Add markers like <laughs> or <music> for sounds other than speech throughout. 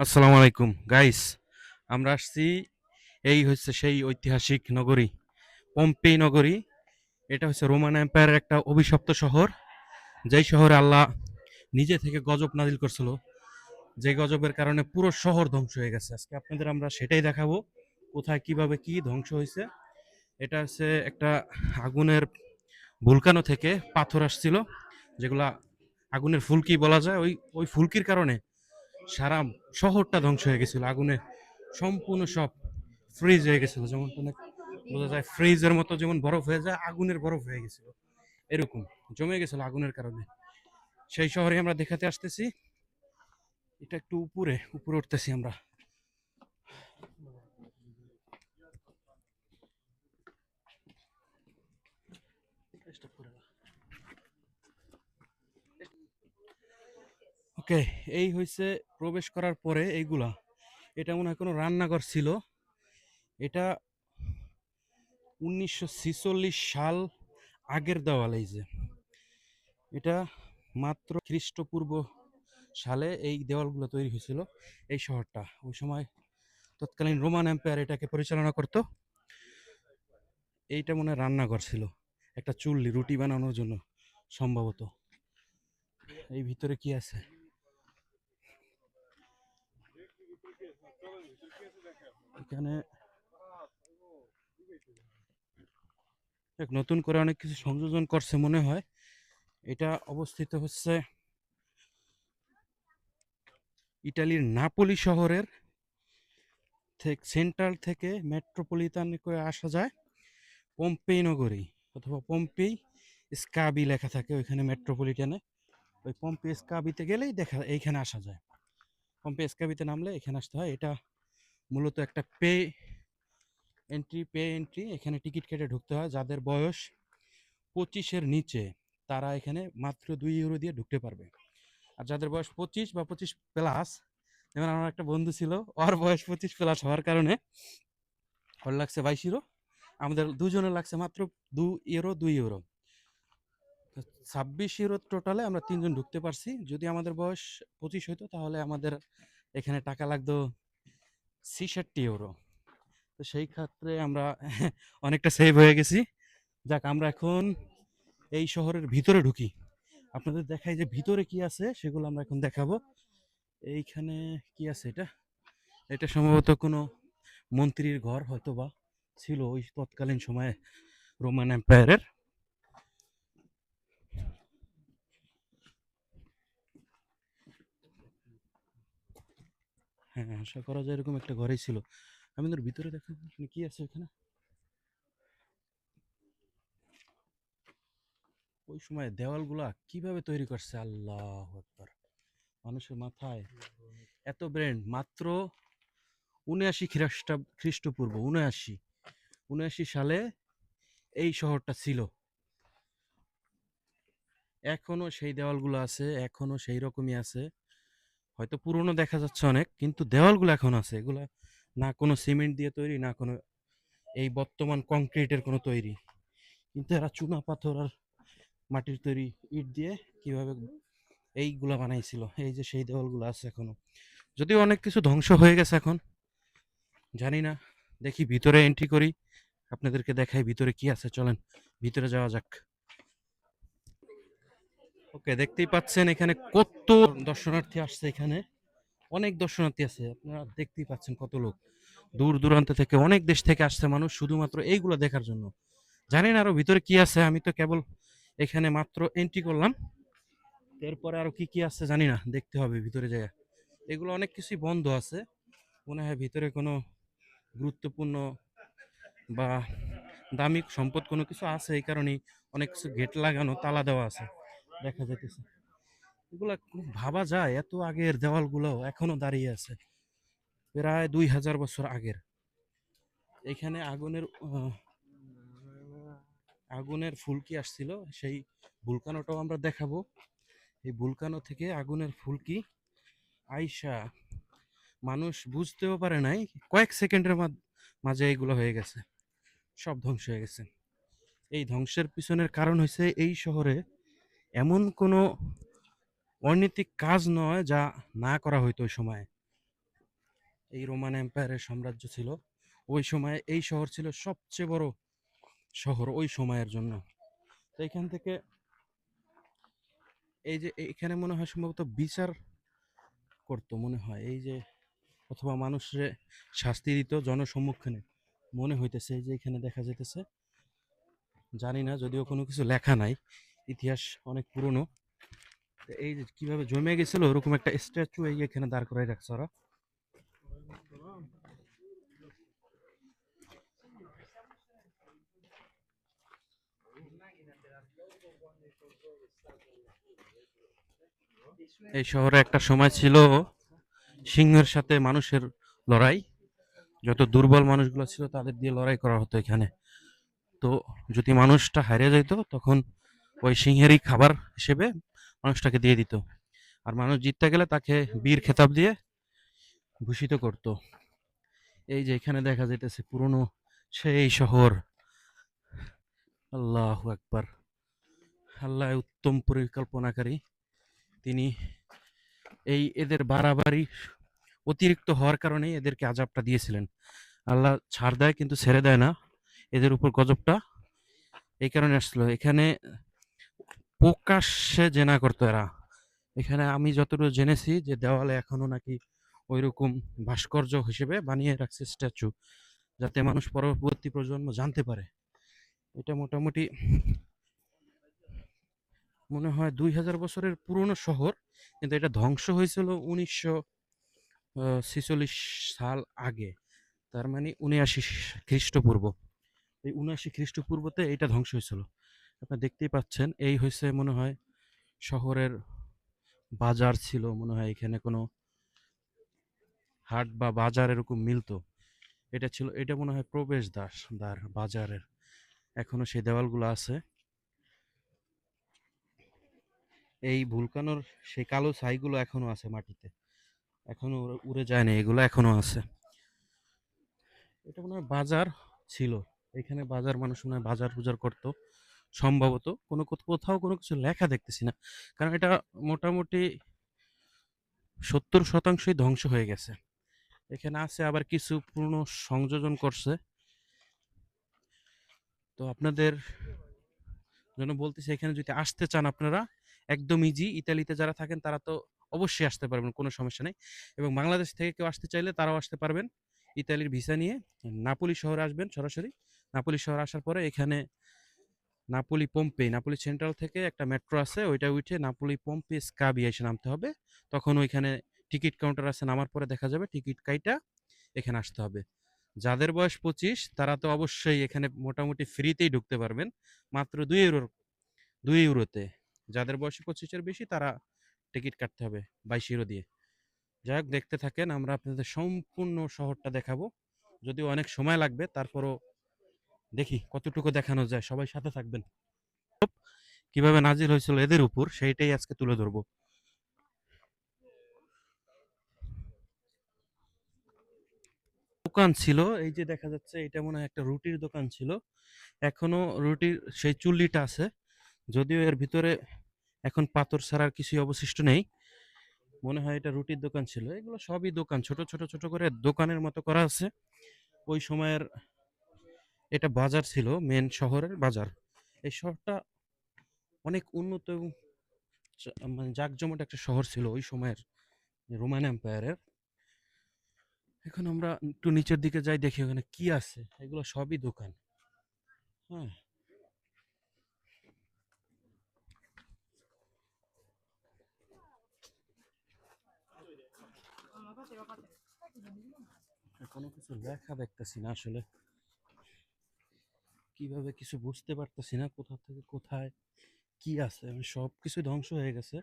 আসসালামু আলাইকুম। গাইস আমরা আসছি এই হচ্ছে সেই ঐতিহাসিক নগরী পম্পেই নগরী। এটা হচ্ছে রোমান এম্পায়ারের একটা অভিশপ্ত শহর। যেই শহরে আল্লাহ নিজে থেকে গজব নাজিল করছিল। যে গজবের কারণে পুরো শহর ধ্বংস হয়ে গেছে। আজকে আপনাদের আমরা সেটাই দেখাবো, কোথায় কীভাবে কি ধ্বংস হয়েছে। এটা হচ্ছে একটা আগুনের ভুলকানো থেকে পাথর আসছিল, যেগুলা আগুনের ফুলকি বলা যায়। ওই ওই ফুলকির কারণে সারা শহরটা ধ্বংস হয়ে গেছিল, আগুনে সম্পূর্ণ সব ফ্রিজ হয়ে গেছিল। যেমন বোঝা যায় ফ্রিজের মতো যেমন বরফ হয়ে যায়, আগুনের বরফ হয়ে গেছিল। এরকম জমে গেছিল আগুনের কারণে। সেই শহরে আমরা দেখাতে আসতেছি। এটা একটু উপরে উপরে উঠতেছি আমরা। ওকে, এই হয়েছে প্রবেশ করার পরে এইগুলা। এটা মনে হয় কোনো রান্নাঘর ছিল। এটা উনিশশো সাল আগের দেওয়াল এই যে। এটা মাত্র খ্রিস্টপূর্ব সালে এই দেওয়ালগুলো তৈরি হয়েছিল, এই শহরটা। ওই সময় তৎকালীন রোমান এম্পায়ার এটাকে পরিচালনা করত। এইটা মনে হয় রান্নাঘর ছিল, একটা চুল্লি, রুটি বানানোর জন্য সম্ভবত। এই ভিতরে কি আছে? এখানে নতুন করে অনেক কিছু সংযোজন করছে মনে হয়। এটা অবস্থিত হচ্ছে ইটালির নাপোলি শহরের সেন্ট্রাল থেকে মেট্রোপলিটান করে আসা যায়। পম্পেই নগরী অথবা পম্পেই স্কাবি লেখা থাকে ওইখানে মেট্রোপলিটানে। ওই পম্পে স্কাবিতে গেলেই দেখা, এইখানে আসা যায়। পম্পে স্কাবিতে নামলে এখানে আসতে হয়। এটা মূলত একটা পে এন্ট্রি পে এন্ট্রি এখানে টিকিট কেটে ঢুকতে হয়। যাদের বয়স পঁচিশের নিচে, তারা এখানে মাত্র দুই ইউরো দিয়ে ঢুকতে পারবে। আর যাদের বয়স পঁচিশ বা পঁচিশ প্লাস যেমন আমার একটা বন্ধু ছিল, ওর বয়স পঁচিশ প্লাস হওয়ার কারণে ওর লাগছে বাইশ ইউরো আমাদের দুজনের লাগছে মাত্র দু ইউরো দুই ইউরো ছাব্বিশ ইউরো টোটালে আমরা তিনজন ঢুকতে পারছি। যদি আমাদের বয়স পঁচিশ হইতো, তাহলে আমাদের এখানে টাকা লাগতো ছিষট্টি ইউরো তো সেই ক্ষেত্রে আমরা <laughs> অনেকটা সেভ হয়ে গেছি। যাক, আমরা এখন এই শহরের ভিতরে ঢুকি। আপনাদের দেখাই যে ভিতরে কি আছে, সেগুলো আমরা এখন দেখাবো। এইখানে কি আছে এটা? এটা সম্ভবত কোনো মন্ত্রীর ঘর হয়তো বা ছিল ওই তৎকালীন সময়ে রোমান এম্পায়ারের হ্যাঁ আশা করা যায় এরকম একটা ঘরেই ছিল। আমি তোর ভিতরে দেখেন কি আছে ওখানে? ওই সময় দেওয়ালগুলা কীভাবে তৈরি করছে? আল্লাহ আকবার। মানুষের মাথায় এত ব্র্যান্ড মাত্র উনআশি খ্রিস্টা, খ্রিস্টপূর্ব, উনআশি উনআশি সালে এই শহরটা ছিল। এখনও সেই দেওয়ালগুলো আছে, এখনও সেই রকমই আছে। হয়তো পুরনো দেখা যাচ্ছে অনেক, কিন্তু দেওয়ালগুলো এখন আছে। এগুলা না কোনো সিমেন্ট দিয়ে তৈরি, না কোনো এই বর্তমান কংক্রিটের কোনো তৈরি। কিন্তু এরা চুনা পাথর আর মাটির তৈরি ইট দিয়ে কীভাবে এইগুলা বানাইছিল, এই যে সেই দেওয়ালগুলো আছে এখনও। যদিও অনেক কিছু ধ্বংস হয়ে গেছে এখন, জানি না। দেখি ভিতরে এন্ট্রি করি, আপনাদেরকে দেখাই ভিতরে কি আছে। চলেন, ভিতরে যাওয়া যাক। ওকে, দেখতেই পাচ্ছেন এখানে কত দর্শনার্থী আসছে এখানে। অনেক দর্শনার্থী আছে, আপনারা দেখতেই পাচ্ছেন কত লোক। দূর দূরান্ত থেকে অনেক দেশ থেকে আসছে মানুষ, শুধুমাত্র এইগুলো দেখার জন্য। জানেন আরও ভিতরে কি আছে? আমি তো কেবল এখানে মাত্র এন্ট্রি করলাম। এরপরে আরও কি কি আছে জানি না, দেখতে হবে ভিতরে যায় এগুলো অনেক কিছুই বন্ধ আছে। মনে হয় ভিতরে কোনো গুরুত্বপূর্ণ বা দামি সম্পদ কোনো কিছু আছে এই কারণেই অনেক কিছু গেট লাগানো, তালা দেওয়া আছে। দেখা যাইতেছে। এগুলা ভাবা যায়, এত আগের দেওয়ালগুলো এখনও দাঁড়িয়ে আছে। প্রায় দুই হাজার বছর আগের। এখানে আগুনের আগুনের ফুলকি আসছিল, সেই ভুলকানোটাও আমরা দেখাবো। এই ভুলকানো থেকে আগুনের ফুলকি আইসা মানুষ বুঝতেও পারে নাই, কয়েক সেকেন্ডের মাঝ- এগুলো হয়ে গেছে। সব ধ্বংস হয়ে গেছে। এই ধ্বংসের পিছনের কারণ হয়েছে এই শহরে এমন কোনো অনৈতিক কাজ নয় যা না করা হইতো ওই সময়। এই রোমান এম্পায়ারের সাম্রাজ্য ছিল। ওই সময়ে এই শহর ছিল সবচেয়ে বড় শহর ওই সময়ের জন্য। তো এখান থেকে এই যে এখানে মনে হয় সম্ভবত বিচার করতো মনে হয়। এই যে অথবা মানুষরে শাস্তি দিত জনসম্মুখীনে মনে হইতেছে। যে এখানে দেখা যেতেছে জানি না, যদিও কোনো কিছু লেখা নাই। ইতিহাস অনেক পুরনো। এই যে কীভাবে জমে গেছিল, ওরকম একটা স্ট্যাচু এই এখানে দাঁড় করাই রাখছে ওরা। এই শহরে একটা সময় ছিল, সিংহের সাথে মানুষের লড়াই। যত দুর্বল মানুষগুলো ছিল, তাদের দিয়ে লড়াই করা হতো এখানে। তো যদি মানুষটা হারিয়ে যেত তখন ওই সিংহেরই খাবার হিসেবে মানুষটাকে দিয়ে দিত। আর মানুষ জিততে গেলে তাকে বীর খেতাব দিয়ে ভূষিত করত। এই যে এখানে দেখা যাইতেছে পুরনো সেই শহর। আল্লাহ একবার আল্লাহ উত্তম পরিকল্পনাকারী তিনি এই এদের বাড়াবাড়ি অতিরিক্ত হওয়ার কারণেই এদেরকে আজাবটা দিয়েছিলেন। আল্লাহ ছাড় দেয় কিন্তু ছেড়ে দেয় না। এদের উপর গজবটা এই কারণে আসছিল এখানে প্রকাশ্যে জেনা করতো এরা। এখানে আমি যতটুকু জেনেছি যে দেওয়ালে এখনও নাকি ওইরকম ভাস্কর্য হিসেবে বানিয়ে রাখছে স্ট্যাচু, যাতে মানুষ পরবর্তী প্রজন্ম জানতে পারে। এটা মোটামুটি মনে হয় দুই হাজার বছরের পুরনো শহর, কিন্তু এটা ধ্বংস হয়েছিল উনিশশো ছেচল্লিশ সাল আগে। তার মানে উনআশি খ্রিস্টপূর্ব। এই উনআশি খ্রিস্টপূর্বতে এটা ধ্বংস হয়েছিল। আপনারা দেখতেই পাচ্ছেন, এই হয়েছে মনে হয় শহরের বাজার ছিল, মনে হয় এখানে কোনো হাট বা বাজার এরকম মিলতো। এটা ছিল, এটা মনে হয় প্রবেশ দাস দ্বার বাজারের। এখনও সেই দেওয়ালগুলো আছে। এই ভুলকানোর সেই কালো ছাইগুলো এখনও আছে মাটিতে। এখনও উড়ে- যায়নি এগুলো এখনও আছে। এটা মনে হয় বাজার ছিল। এখানে বাজার, মানুষ মনে হয় বাজার পূজার করতো। সম্ভবত কোনো কোথ- কোথাও কোনো কিছু লেখা দেখতেছি না। কারণ এটা মোটামুটি সত্তর শতাংশই ধ্বংস হয়ে গেছে। এখানে আছে আবার কিছু পূর্ণ সংযোজন করছে। তো আপনাদের জন্য বলতেছি, এখানে যদি আসতে চান আপনারা, একদম ইজি ইতালিতে যারা থাকেন, তারা তো অবশ্যই আসতে পারবেন, কোনো সমস্যা নেই। এবং বাংলাদেশ থেকে কেউ আসতে চাইলে তারাও আসতে পারবেন। ইতালির ভিসা নিয়ে। নাপোলি শহরে আসবেন সরাসরি। নাপোলি শহর আসার পরে এখানে নাপোলি পম্পে নাপোলি সেন্ট্রাল থেকে একটা মেট্রো আছে, ওইটা উঠে নাপোলি পম্পে স্কাবি এসে নামতে হবে। তখন ওইখানে টিকিট কাউন্টার আছে, নামার পরে দেখা যাবে টিকিট কাইটা এখানে আসতে হবে। যাদের বয়স পঁচিশ, তারা তো অবশ্যই এখানে মোটামুটি ফ্রিতেই ঢুকতে পারবেন, মাত্র দুই ইউরোর দুই ইউরোতে যাদের বয়স পঁচিশের বেশি, তারা টিকিট কাটতে হবে বাইশ ইউরো দিয়ে। যাই হোক দেখতে থাকেন, আমরা আপনাদের সম্পূর্ণ শহরটা দেখাবো। যদিও অনেক সময় লাগবে, তারপরও দেখি কতটুকু দেখানো যায়। সবাই সাথে থাকবেন। কীভাবে নাজিল হয়েছিল এদের উপর, সেইটাই আজকে তুলে ধরবো। দোকান ছিল, এই যে দেখা যাচ্ছে এটা মনে হয় একটা রুটির দোকান ছিল। এখনও রুটির সেই চুল্লিটা আছে। যদিও এর ভিতরে এখন পাথর ছাড়ার কিছুই অবশিষ্ট নেই। মনে হয় এটা রুটির দোকান ছিল। এগুলো সবই দোকান। ছোট ছোট ছোট করে দোকানের মতো করা আছে। ওই সময়ের এটা বাজার ছিল মেন শহরের বাজার। এই শহরটা অনেক উন্নত এবং মানে জাঁকজমট একটা শহর ছিল ওই সময়ের রোমান এম্পায়ারের এখন আমরা একটু নিচের দিকে যাই, দেখি ওখানে কি আছে। এগুলো সবই দোকান। হ্যাঁ। কোনো কিছু লেখা দেখতেছি না আসলে। কীভাবে কিছু বুঝতে পারতেছি না, কোথা থেকে কোথায় কি আছে আমি সব কিছু ধ্বংস হয়ে গেছে।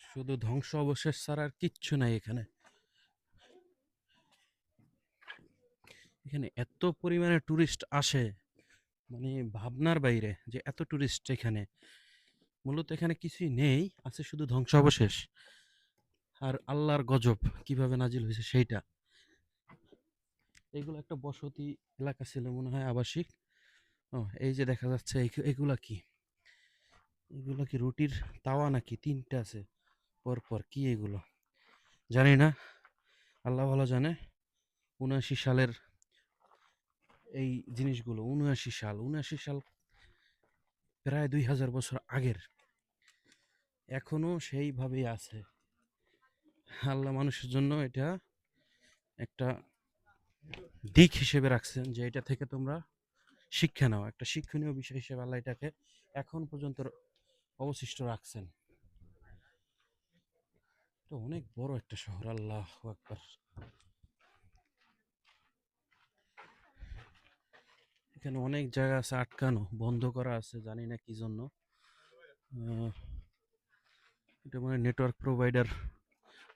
শুধু ধ্বংস অবশেষ ছাড়া আর কিচ্ছু নাই এখানে। এখানে এত পরিমাণে টুরিস্ট আসে মানে ভাবনার বাইরে যে এত টুরিস্ট এখানে। মূলত এখানে কিছুই নেই, আছে শুধু ধ্বংস অবশেষ আর আল্লাহর গজব কীভাবে নাজিল হয়েছে সেইটা। এগুলো একটা বসতি এলাকা ছিল মনে হয় আবাসিক। ও, এই যে দেখা যাচ্ছে এগুলা কি? এগুলো কি রুটির তাওয়া নাকি? তিনটা আছে। পরপর পর কি এগুলো? জানি না। আল্লাহ ভালো জানে। উনআশি সালের এই জিনিসগুলো, উনআশি সাল। উনআশি সাল প্রায় দুই হাজার বছর আগের। এখনও সেইভাবেই আছে। আল্লাহ মানুষের জন্য এটা একটা দিক হিসেবে রাখছেন যে এটা থেকে তোমরা শিক্ষা নাও। একটা শিক্ষণীয় বিষয় হিসেবে আল্লাহ এটাকে এখন পর্যন্ত অবশিষ্ট রাখছেন। তো অনেক বড় একটা শহর, আল্লাহ একবার এখানে অনেক জায়গা আছে আটকানো, বন্ধ করা আছে, জানি না কি জন্য। এটা মানে নেটওয়ার্ক প্রোভাইডার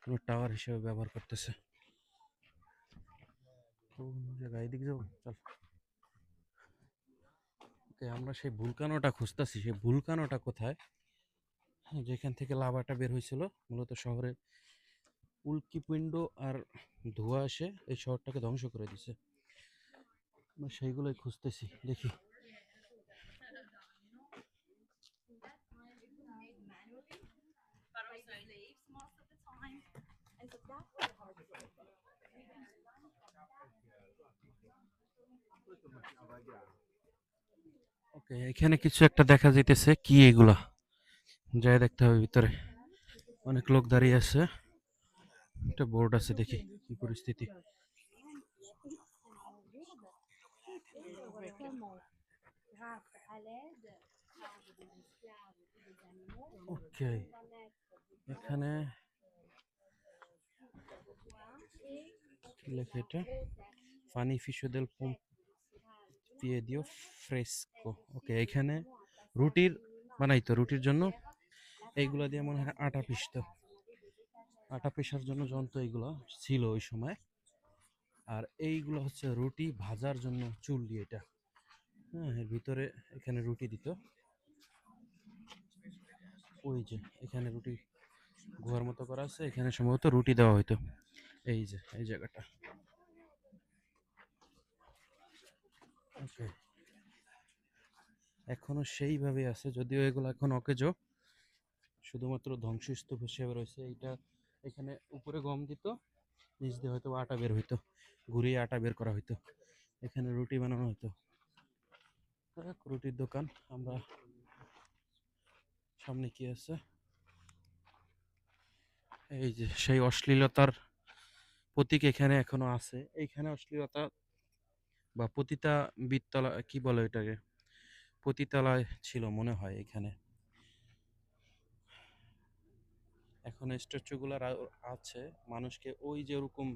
কোনো টাওয়ার হিসেবে ব্যবহার করতেছে। আমরা সেই ভুলকানোটা খুঁজতেছি সেই ভুলকানোটা কোথায়? হ্যাঁ, যেখান থেকে লাভাটা বের হয়েছিল মূলত শহরে উল্কিপিণ্ড আর ধোঁয়া এসে এই শহরটাকে ধ্বংস করে দিছে। আমরা সেইগুলোই খুঁজতেছি দেখি। ওকে, এখানে কিছু একটা দেখা যাইতেছে, কি এগুলা? যাই দেখতে হবে ভিতরে। অনেক লোক দাঁড়িয়ে আছে। একটা বোর্ড আছে, দেখি কি পরিস্থিতি। ওকে, এখানে কি লেখা এটা? ফানি ফিশো দেল পিয়েদিও ফ্রেস্কো ওকে এখানে রুটির বানাইতো রুটির জন্য এইগুলো দিয়ে মনে হয় আটা পিষতো। আটা পেশার জন্য যন্ত্র এইগুলো ছিল ওই সময়। আর এইগুলো হচ্ছে রুটি ভাজার জন্য চুল দিয়ে এটা। হ্যাঁ এর ভিতরে এখানে রুটি দিত। ওই যে, এখানে রুটি গুহার মতো করা আছে, এখানে সম্ভবত রুটি দেওয়া হইতো। এই যে, এই জায়গাটা ওকে এখনও সেইভাবে আছে যদিও এগুলো এখন অকেজো। শুধুমাত্র ধ্বংসস্তূপ হিসেবে রয়েছে। এইটা এখানে উপরে গম দিত নিচ দিয়ে হয়তো আটা বের হইতো ঘুরিয়ে আটা বের করা হইতো। এখানে রুটি বানানো যাক, রুটির দোকান আমরা সামনে কি আছে? এই যে সেই অশ্লীলতার প্রতীক এখানে এখনও আছে। এইখানে অশ্লীলতা বা পতিতা বিদ্যালয়, কি বলে এটাকে পতিতালয় ছিল মনে হয় এখানে। এখন স্ট্যাচুগুলো আছে। মানুষকে ওই যে ওরকম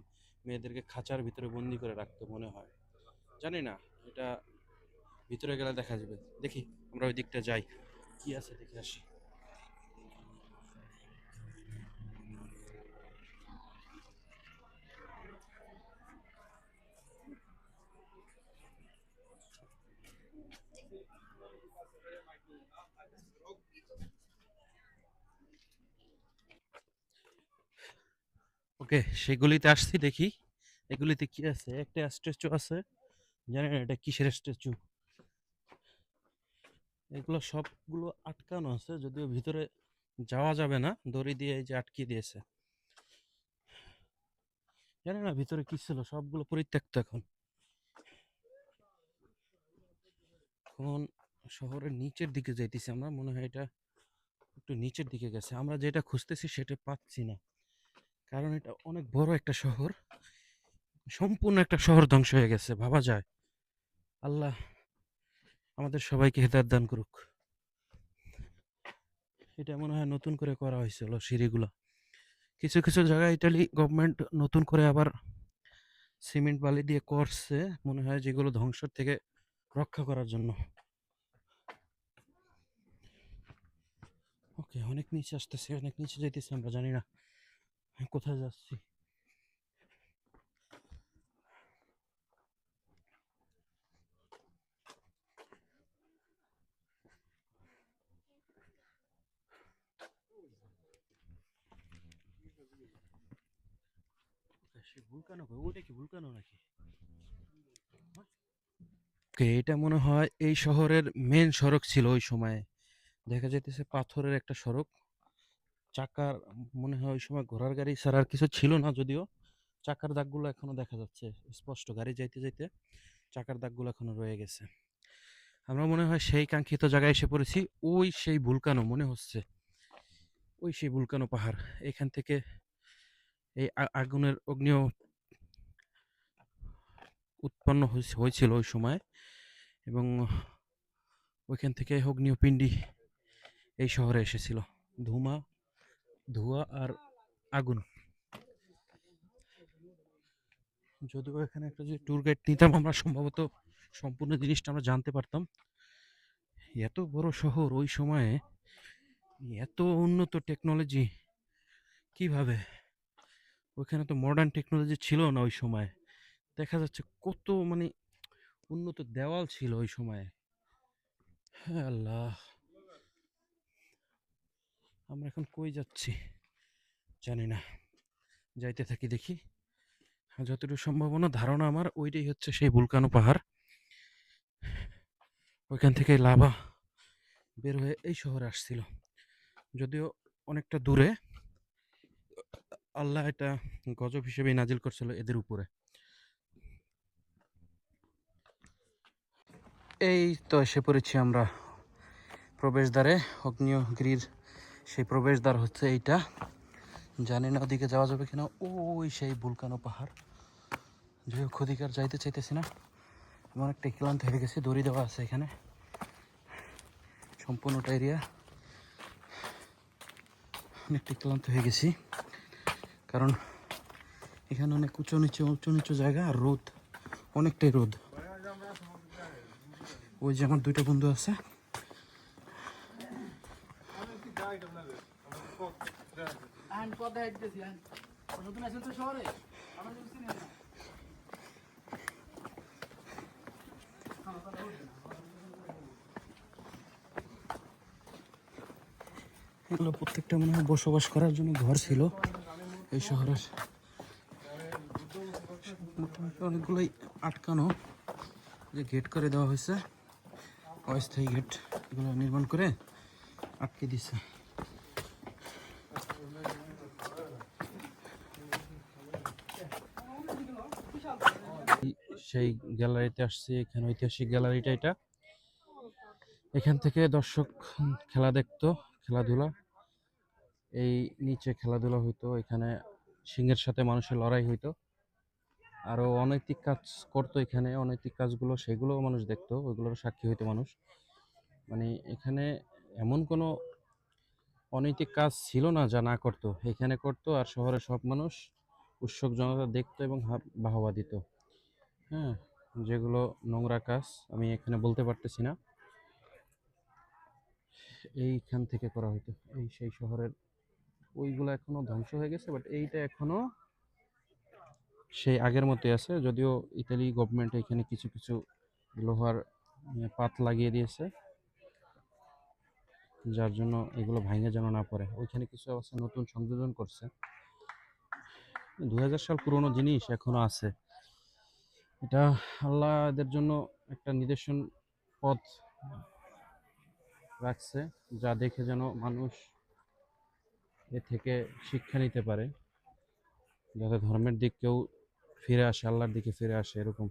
মেয়েদেরকে খাঁচার ভিতরে বন্দি করে রাখতো মনে হয়। জানি না, এটা ভিতরে গেলে দেখা যাবে। দেখি, আমরা ওই দিকটা যাই। কি আছে দেখে আসি। ওকে, সেগুলিতে আসছি দেখি। এগুলিতে কি আছে? একটা স্ট্যাচু আছে। জানি না এটা কিসের স্ট্যাচু। এগুলো সবগুলো আটকানো আছে, যদিও ভিতরে যাওয়া যাবে না। দড়ি দিয়ে এই যে আটকে দিয়েছে। জানি না ভিতরে কি ছিল, সবগুলো পরিত্যক্ত এখন। এখন শহরের নিচের দিকে যাইতেছি আমরা। মনে হয় এটা একটু নিচের দিকে গেছে। আমরা যেটা খুঁজতেছি সেটা পাচ্ছি না। কারণ এটা অনেক বড় একটা শহর। সম্পূর্ণ একটা শহর ধ্বংস হয়ে গেছে, ভাবা যায়। আল্লাহ আমাদের সবাইকে হেদায়ত দান করুক। এটা মনে হয় নতুন করে করা হয়েছিল সিঁড়িগুলো। কিছু কিছু জায়গায় ইটালি গভর্নমেন্ট নতুন করে আবার সিমেন্ট বালি দিয়ে করছে, মনে হয় যেগুলো ধ্বংসের থেকে রক্ষা করার জন্য। ওকে, অনেক নিচে আসতেছে, অনেক নিচে যাইতেছে আমরা জানি না। কোথায় যাচ্ছি? ভুলকানো ওইটা কি ভুলকানো নাকি? ওকে এটা মনে হয় এই শহরের মেন সড়ক ছিল ওই সময়ে। দেখা যাইতেছে পাথরের একটা সড়ক। চাকার মনে হয় ওই সময় ঘোড়ার গাড়ি ছাড়া আর কিছু ছিল না যদিও। চাকার দাগগুলো এখনও দেখা যাচ্ছে, স্পষ্ট গাড়ি যাইতে যাইতে চাকার দাগগুলো এখনও রয়ে গেছে। আমরা মনে হয় সেই কাঙ্ক্ষিত জায়গায় এসে পড়েছি, ওই সেই ভুলকানো, মনে হচ্ছে, ওই সেই ভুলকানো পাহাড়। এখান থেকে এই আগুনের অগ্নিও উৎপন্ন হয়েছে- হয়েছিল ওই সময় এবং ওইখান থেকে অগ্নিয় পিণ্ডি এই শহরে এসেছিল। ধুমা ধোঁয়া আর আগুন। যদিও এখানে একটা যদি ট্যুর গাইড নিতাম, আমরা সম্ভবত সম্পূর্ণ জিনিসটা আমরা জানতে পারতাম। এত বড় শহর ওই সময়ে, এত উন্নত টেকনোলজি কীভাবে? ওইখানে তো মডার্ন টেকনোলজি ছিল না ওই সময়। দেখা যাচ্ছে কত মানে উন্নত দেওয়াল ছিল ওই সময়ে। হ্যাঁ আল্লাহ। আমরা এখন কই যাচ্ছি? জানি না। যাইতে থাকি দেখি। যতটুকু সম্ভাবনা, ধারণা আমার, ওইটাই হচ্ছে সেই বুলকানো পাহাড়। ওইখান থেকে লাভা বের হয়ে এই শহরে আসছিল। যদিও অনেকটা দূরে। আল্লাহ এটা গজব হিসেবে নাজিল করছিল এদের উপরে। এই তো এসে পড়েছি আমরা প্রবেশদ্বারে অগ্নিয়গিরির সেই প্রবেশদ্বার হচ্ছে এইটা। জানি না ওদিকে যাওয়া যাবে কিনা। ওই সেই বুলকানো পাহাড়। যে হোক আর যাইতে চাইতেছি না। এমন একটা ক্লান্ত হয়ে গেছে, দড়ি দেওয়া আছে এখানে। সম্পূর্ণটা এরিয়া। অনেকটা ক্লান্ত হয়ে গেছি। কারণ এখানে অনেক উঁচু নিচু উঁচু নিচু জায়গা আর রোদ। অনেকটাই রোদ। ওই যে আমার দুইটা বন্ধু আছে। শহরে এগুলো প্রত্যেকটা মনে হয় বসবাস করার জন্য ঘর ছিল এই মোটামুটি অনেকগুলোই আটকানো যে গেট করে দেওয়া হয়েছে, অস্থায়ী গেট এগুলো নির্মাণ করে আটকে দিছে এই- সেই গ্যালারিতে আসছি, এখানে ঐতিহাসিক গ্যালারিটা এটা। এখান থেকে দর্শক খেলা দেখতো, খেলাধুলা। এই নিচে খেলাধুলা হইতো, এখানে সিংহের সাথে মানুষের লড়াই হইতো। আরও অনৈতিক কাজ করতো এখানে, অনৈতিক কাজগুলো সেগুলোও মানুষ দেখতো ওইগুলোর সাক্ষী হইতো মানুষ। মানে এখানে এমন কোনো অনৈতিক কাজ ছিল না যা না করতো। এখানে করতো আর শহরের সব মানুষ, উৎসুক জনতা দেখতো এবং বাহবা দিত। হ্যাঁ যেগুলো নোংরা কাজ, আমি এখানে বলতে পারতেছি না। এইখান থেকে করা হতো এই সেই শহরের ওইগুলো এখনও ধ্বংস হয়ে গেছে বাট এইটা এখনও সেই আগের মতোই আছে। যদিও ইতালি গভর্নমেন্ট এখানে কিছু কিছু লোহার পাত লাগিয়ে দিয়েছে, যার জন্য এগুলো ভাঙে যেন না পড়ে। ওইখানে কিছু অবস্থা নতুন সংযোজন করছে। দু হাজার সাল পুরনো জিনিস এখনও আছে। এটা আল্লাহ এদের জন্য একটা নিদর্শন পথ রাখছে, যা দেখে যেন মানুষ এ থেকে শিক্ষা নিতে পারে। যাতে ধর্মের দিক কেউ ফিরে আসে, আল্লাহর দিকে ফিরে আসে এরকম।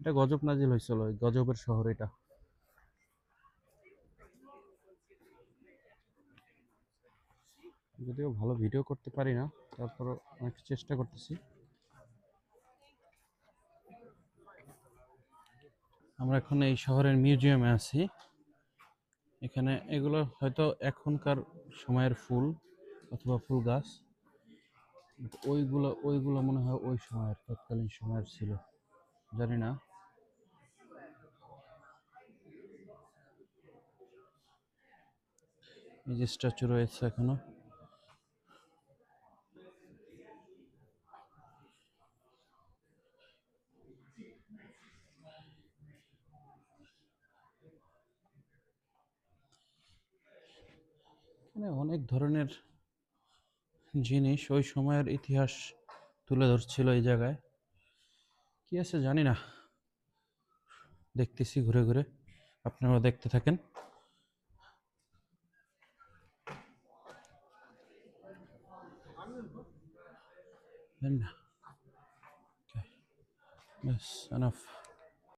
এটা গজব নাজিল হয়েছিল গজবের শহর এটা। যদিও ভালো ভিডিও করতে পারি না তারপর অনেক চেষ্টা করতেছি। আমরা এখন এই শহরের মিউজিয়ামে আছি। এখানে এগুলো হয়তো এখনকার সময়ের ফুল অথবা ফুল গাছ। ওইগুলো ওইগুলো মনে হয় ওই সময়ের, তৎকালীন সময়ের ছিল। জানি না। এই যে স্ট্যাচু রয়েছে এখনও। এখানে অনেক ধরনের জিনিস ওই সময়ের ইতিহাস তুলে ধরছিল এই জায়গায়। কি আছে জানি না। দেখতেছি ঘুরে ঘুরে। আপনারাও দেখতে থাকেন। না। Yes, enough.